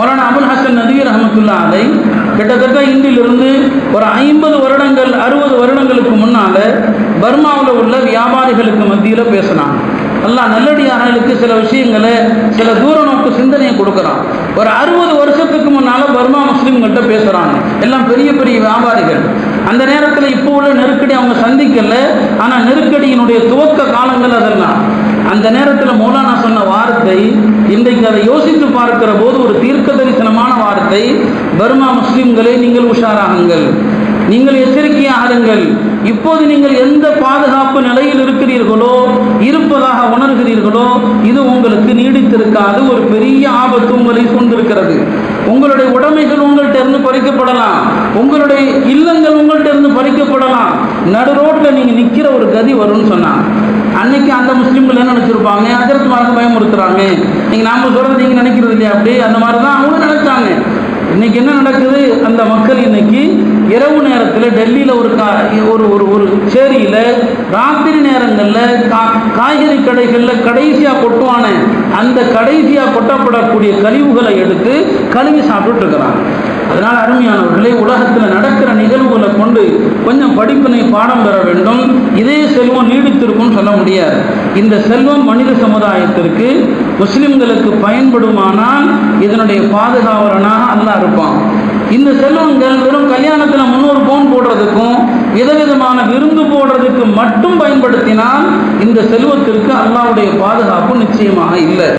மௌலானா அபுல் ஹசன் நதீர் ரஹமத்துல்லா அலை கிட்டத்தட்ட இன்றிலிருந்து ஒரு ஐம்பது வருடங்கள் அறுபது வருடங்களுக்கு முன்னால பர்மாவில் உள்ள வியாபாரிகளுக்கு மத்தியில் பேசினான் நல்லா நல்லடியார்களுக்கு சில விஷயங்களை சில தூர நோக்கு சிந்தனையை கொடுக்குறான். ஒரு அறுபது வருஷத்துக்கு முன்னால் பர்மா முஸ்லீம்கள்கிட்ட பேசுறாங்க. எல்லாம் பெரிய பெரிய வியாபாரிகள். அந்த நேரத்தில் இப்போ உள்ள நெருக்கடி அவங்க சந்திக்கல. ஆனால் நெருக்கடியினுடைய துவக்க காலங்கள் அதெல்லாம். அந்த நேரத்தில் மௌலானா சொன்ன வார்த்தை இன்றைக்கு அதை யோசித்து பார்க்கிற போது ஒரு பர்மா முஸ்லிம்களே நீங்கள் உஷாராகுங்கள். நீங்கள் எச்சரிக்கையாகுங்கள். இப்போது நீங்கள் எந்த பாதுகாப்பு நிலையில் இருக்கிறீர்களோ இருப்பதாக உணர்கிறீர்களோ இது உங்களுக்கு நீடித்திருக்காது. ஒரு பெரிய ஆபத்து உங்களை கொண்டிருக்கிறது உங்களுடைய உடைமைகள் உங்கள்கிட்ட இருந்து பறிக்கப்படலாம். உங்களுடைய இல்லங்கள் உங்கள்கிட்ட இருந்து பறிக்கப்படலாம். நடு ரோட்டில் நீங்கள் நிற்கிற ஒரு கதி வரும்னு சொன்னாங்க அன்னைக்கு அந்த முஸ்லீம்கள் என்ன நினச்சிருப்பாங்க? அஜரத் மார்க்க பயமுறுத்துறாங்க. நீங்கள் நாம சொல்கிறது நீங்கள் நினைக்கிறது இல்லையா? அப்படி அந்த மாதிரி தான் அவங்க நினைச்சாங்க. இன்னைக்கு என்ன நடக்குது? அந்த மக்கள் இன்னைக்கு இரவு நேரத்தில் டெல்லியில் ஒரு கா ஒரு ஒரு ஒரு சேரியில் ராத்திரி நேரங்களில் கா காய்கறி கடைகளில் கடைசியாக கொட்டுவான அந்த கடைசியாக கொட்டப்படக்கூடிய கழிவுகளை எடுத்து கழுவி சாப்பிட்டுட்டு இருக்கிறாங்க. அதனால் அருமையானவர்களே உலகத்தில் நடக்கிற நிகழ்வுகளை கொண்டு கொஞ்சம் படிப்பினை பாடம் பெற வேண்டும். இதே செல்வம் நீடித்திருக்கும்னு சொல்ல முடியாது. இந்த செல்வம் மனித சமுதாயத்திற்கு முஸ்லிம்களுக்கு பயன்படுமானால் இதனுடைய பாதுகாவலனாக அல்லாஹ் இருப்பான். இந்த செல்வங்கள் வெறும் கல்யாணத்தில் முன்னூறு பவுன் போடுறதுக்கும் விதவிதமான விருந்து போடுறதுக்கு மட்டும் பயன்படுத்தினால் இந்த செல்வத்திற்கு அல்லாவுடைய பாதுகாப்பு நிச்சயமாக இல்லை.